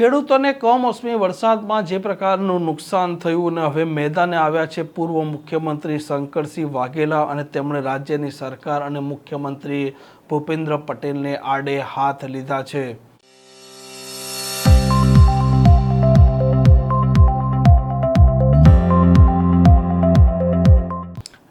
ખેડૂતોને કમોસમી વરસાદમાં જે પ્રકારનું નુકસાન થયું અને હવે મેદાને આવ્યા છે, પૂર્વ મુખ્યમંત્રી શંકરસિંહ વાઘેલા અને તેમણે રાજ્યની સરકાર અને મુખ્યમંત્રી ભૂપેન્દ્ર પટેલને આડે હાથ લીધા છે.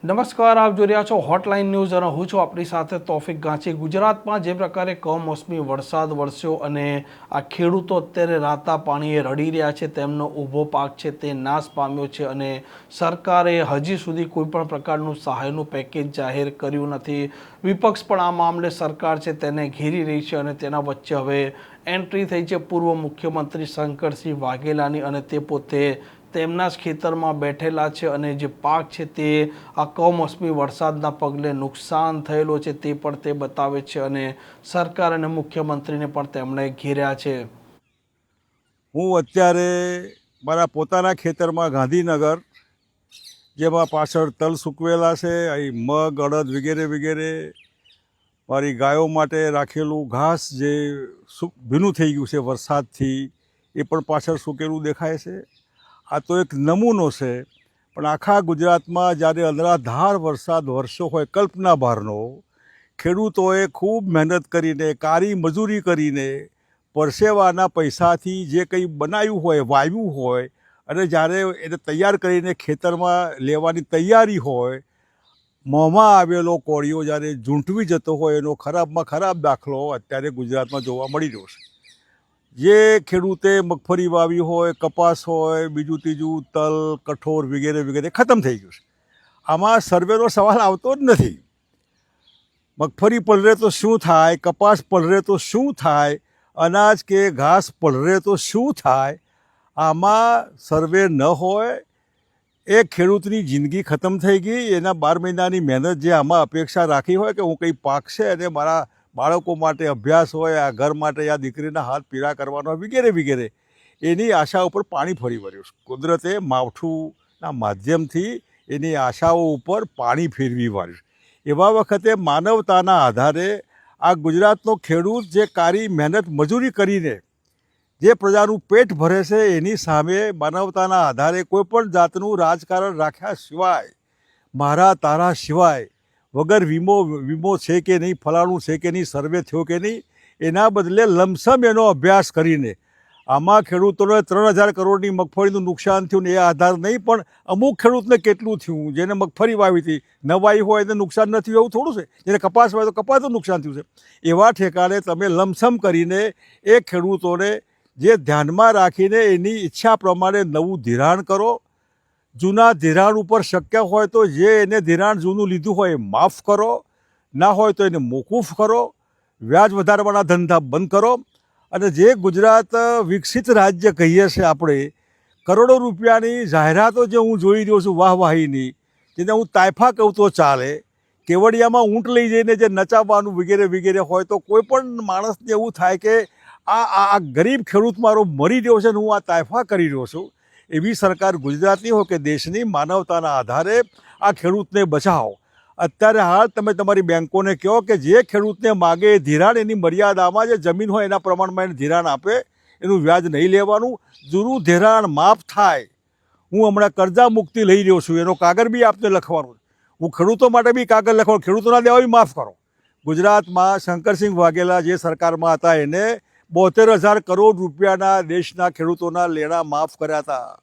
નમસ્કાર, આપ જોઈ રહ્યા છો હોટલાઇન ન્યૂઝ અને હું છું આપણી સાથે તોફિક ગાંચી ગુજરાતમાં જે પ્રકારે કમોસમી વરસાદ વરસ્યો અને આ ખેડૂતો અત્યારે રાતા પાણીએ રડી રહ્યા છે, તેમનો ઊભો પાક છે તે નાશ પામ્યો છે અને સરકારે હજી સુધી કોઈપણ પ્રકારનું સહાયનું પેકેજ જાહેર કર્યું નથી. વિપક્ષ પણ આ મામલે સરકાર છે તેને ઘેરી રહી છે અને તેના વચ્ચે હવે એન્ટ્રી થઈ છે પૂર્વ મુખ્યમંત્રી શંકરસિંહ વાઘેલાની અને તે પોતે તેમના જ ખેતરમાં બેઠેલા છે અને જે પાક છે તે આ કમોસમી વરસાદના પગલે નુકસાન થયેલો છે તે પણ તે બતાવે છે અને સરકાર અને મુખ્યમંત્રીને પણ તેમણે ઘેર્યા છે. હું અત્યારે મારા પોતાના ખેતરમાં ગાંધીનગર, જેમાં પાછળ તલ સૂકવેલા છે, અહીં મગ, અડદ વગેરે વગેરે મારી ગાયો માટે રાખેલું ઘાસ જે ભીનું થઈ ગયું છે વરસાદથી, એ પણ પાછળ સૂકેલું દેખાય છે. આ તો એક નમૂનો છે, પણ આખા ગુજરાતમાં જ્યારે અનરાધાર વરસાદ વરસ્યો હોય કલ્પના બહારનો ખેડૂતોએ ખૂબ મહેનત કરીને, કારી મજૂરી કરીને પરસેવાના પૈસાથી જે કંઈ બનાવ્યું હોય, વાવ્યું હોય, અને જ્યારે એને તૈયાર કરીને ખેતરમાં લેવાની તૈયારી હોય, મોંમાં આવેલો કોળિયો જ્યારે ઝૂંટવી જતો હોય, એનો ખરાબમાં ખરાબ દાખલો અત્યારે ગુજરાતમાં જોવા મળી રહ્યો છે. જે ખેડૂતે મગફળી વાવી હોય, કપાસ હોય, બીજું ત્રીજું તલ, કઠોર વગેરે વગેરે ખતમ થઈ ગયું છે. આમાં સર્વેનો સવાલ આવતો જ નથી. મગફળી પલરે તો શું થાય, કપાસ પલરે તો શું થાય, અનાજ કે ઘાસ પલરે તો શું થાય, આમાં સર્વે ન હોય, એ ખેડૂતની જિંદગી ખતમ થઈ ગઈ. એના બાર મહિનાની મહેનત જે આમાં અપેક્ષા રાખી હોય કે હું કંઈ પાકશે અને મારા બાળકો માટે અભ્યાસ હોય, આ ઘર માટે આ દીકરીના હાથ પીળા કરવાનો વગેરે વગેરે. એની આશા ઉપર પાણી ફરી વળ્યું. કુદરતે માવઠુંના માધ્યમથી એની આશાઓ ઉપર પાણી ફેરવી વાળ્યું. એવા વખતે માનવતાના આધારે આ ગુજરાતનો ખેડૂત જે કારી, મહેનત, મજૂરી કરીને જે પ્રજાનું પેટ ભરે છે, એની સામે માનવતાના આધારે કોઈપણ જાતનું રાજકારણ રાખ્યા સિવાય, મારા, તારા સિવાય વગર વીમો વીમો છે કે નહીં, ફલાણું છે કે નહીં, સર્વે થયો કે નહીં, એના બદલે લમસમ એનો અભ્યાસ કરીને. આમાં ખેડૂતોને ત્રણ હજાર કરોડની મગફળીનું નુકસાન થયું ને એ આધાર નહીં, પણ અમુક ખેડૂતને કેટલું થયું? જેને મગફળી વાવી હતી, નવાઈ હોય એને નુકસાન નથી એવું થોડું છે? જેને કપાસ વાય તો કપાસનું નુકસાન થયું છે. એવા ઠેકાણે તમે લમસમ કરીને એ ખેડૂતોને જે ધ્યાનમાં રાખીને એની ઈચ્છા પ્રમાણે નવું ધિરાણ કરો જૂના ધિરાણ ઉપર શક્ય હોય તો જે એને ધિરાણ જૂનું લીધું હોય એ માફ કરો. ના હોય તો એને મોકૂફ કરો. વ્યાજ વધારવાના ધંધા બંધ કરો. અને જે ગુજરાત વિકસિત રાજ્ય કહીએ છીએ આપણે, કરોડો રૂપિયાની જાહેરાતો જે હું જોઈ રહ્યો છું વાહવાહીની, જેને હું તાયફા કહું તો ચાલે, કેવડિયામાં ઊંટ લઈ જઈને જે નચાવવાનું વગેરે વગેરે હોય તો કોઈ પણ માણસને એવું થાય કે આ આ ગરીબ ખેડૂત મારો મરી રહ્યો છે ને હું આ તાયફા કરી રહ્યો છું. એવી સરકાર ગુજરાતની હોય કે દેશની માનવતાના આધારે આ ખેડૂતને બચાવો. અત્યારે હાલ તમે તમારી બેંકોને કહો કે જે ખેડૂતને માગે એ ધિરાણ, એની મર્યાદામાં જે જમીન હોય એના પ્રમાણમાં એને ધિરાણ આપે, એનું વ્યાજ નહીં લેવાનું, જૂનું ધિરાણ માફ થાય. હું હમણાં કરજા મુક્તિ લઈ રહ્યો છું, એનો કાગળ બી આપને લખવાનો હું ખેડૂતો માટે બી કાગળ લખવાનું, ખેડૂતોના દેવા બી માફ કરો. ગુજરાતમાં શંકરસિંહ વાઘેલા જે સરકારમાં હતા, એને બોતેર હજાર કરોડ રૂપિયાના દેશના ખેડૂતોના લેણા માફ કર્યા હતા.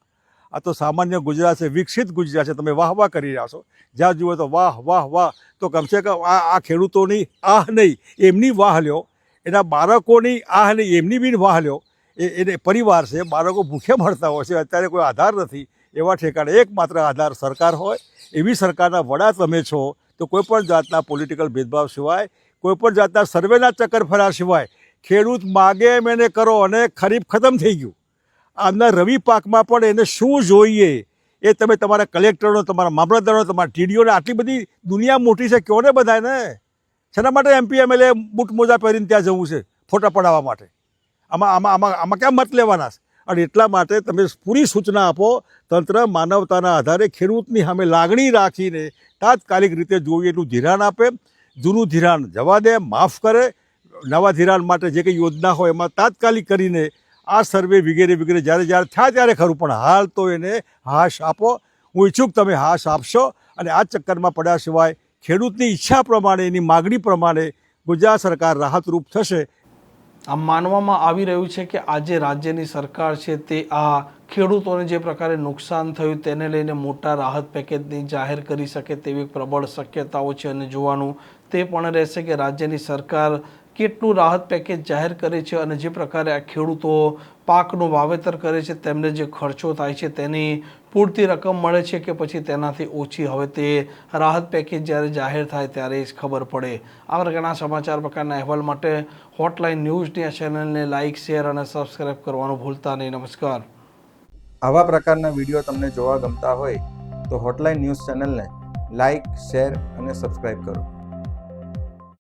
આ તો સામાન્ય ગુજરાત છે, વિકસિત ગુજરાત છે, તમે વાહ વાહ કરી રહ્યા છો. જ્યાં જુઓ તો વાહ વાહ વાહ. તો કમસે કમ આ આ ખેડૂતોની આહ નહીં, એમની વાહ લ્યો. એના બાળકોની આહ નહીં, એમની બી વાહ લ્યો. એ, એને પરિવાર છે, બાળકો ભૂખે મળતા હોય છે, અત્યારે કોઈ આધાર નથી. એવા ઠેકાણે એકમાત્ર આધાર સરકાર હોય. એવી સરકારના વડા તમે છો, તો કોઈપણ જાતના પોલિટિકલ ભેદભાવ સિવાય કોઈપણ જાતના સર્વેના ચક્કર ફર્યા સિવાય ખેડૂત માગે એમ એને કરો અને ખરીફ ખતમ થઈ ગયું. આમના રવિ પાકમાં પણ એને શું જોઈએ એ તમે તમારા કલેક્ટરનો, તમારા મામલતદારનો, તમારા ટીડીઓને આટલી બધી દુનિયા મોટી છે કહો ને બધાને શેના માટે એમપી એમએલએ બૂટ મોજા પહેરીને ત્યાં જવું છે, ફોટા પડાવવા માટે? આમાં આમાં આમાં આમાં ક્યાં મત લેવાના છે? અને એટલા માટે તમે પૂરી સૂચના આપો, તંત્ર માનવતાના આધારે ખેડૂતની સામે લાગણી રાખીને તાત્કાલિક રીતે જોઈએ એટલું ધિરાણ આપે, જૂનું ધિરાણ જવા દે, માફ કરે નવા ધિરાણ માટે જે કંઈ યોજના હોય એમાં તાત્કાલિક કરીને આ સર્વે વગેરે વગેરે જ્યારે જ્યારે થયા ત્યારે ખરું, પણ હાલ તો એને હાશ આપો. હું ઈચ્છું તમે હાશ આપશો અને આ ચક્કરમાં પડ્યા સિવાય ખેડૂતની ઈચ્છા પ્રમાણે, એની માગણી પ્રમાણે ગુજરાત સરકાર રાહતરૂપ થશે. આમ માનવામાં આવી રહ્યું છે કે આજે રાજ્યની સરકાર છે તે આ ખેડૂતોને જે પ્રકારે નુકસાન થયું તેને લઈને મોટા રાહત પેકેજની જાહેર કરી શકે તેવી પ્રબળ શક્યતાઓ છે અને જોવાનું તે પણ રહેશે કે રાજ્યની સરકાર કેટલું રાહત પેકેજ જાહેર કરે છે અને જે પ્રકારે આ ખેડૂતો પાકનું વાવેતર કરે છે, તેમને જે ખર્ચો થાય છે તેની પૂરતી રકમ મળે છે કે પછી તેનાથી ઓછી હવે તે રાહત પેકેજ જ્યારે જાહેર થાય ત્યારે જ ખબર પડે. આ પ્રકારના સમાચાર પ્રકારના અહેવાલ માટે હોટલાઇન ન્યૂઝની આ ચેનલને લાઇક શેર અને સબસ્ક્રાઇબ કરવાનું ભૂલતા નહીં. નમસ્કાર. આવા પ્રકારના વીડિયો તમને જોવા ગમતા હોય તો હોટલાઇન ન્યૂઝ ચેનલને લાઇક શેર અને સબસ્ક્રાઇબ કરો.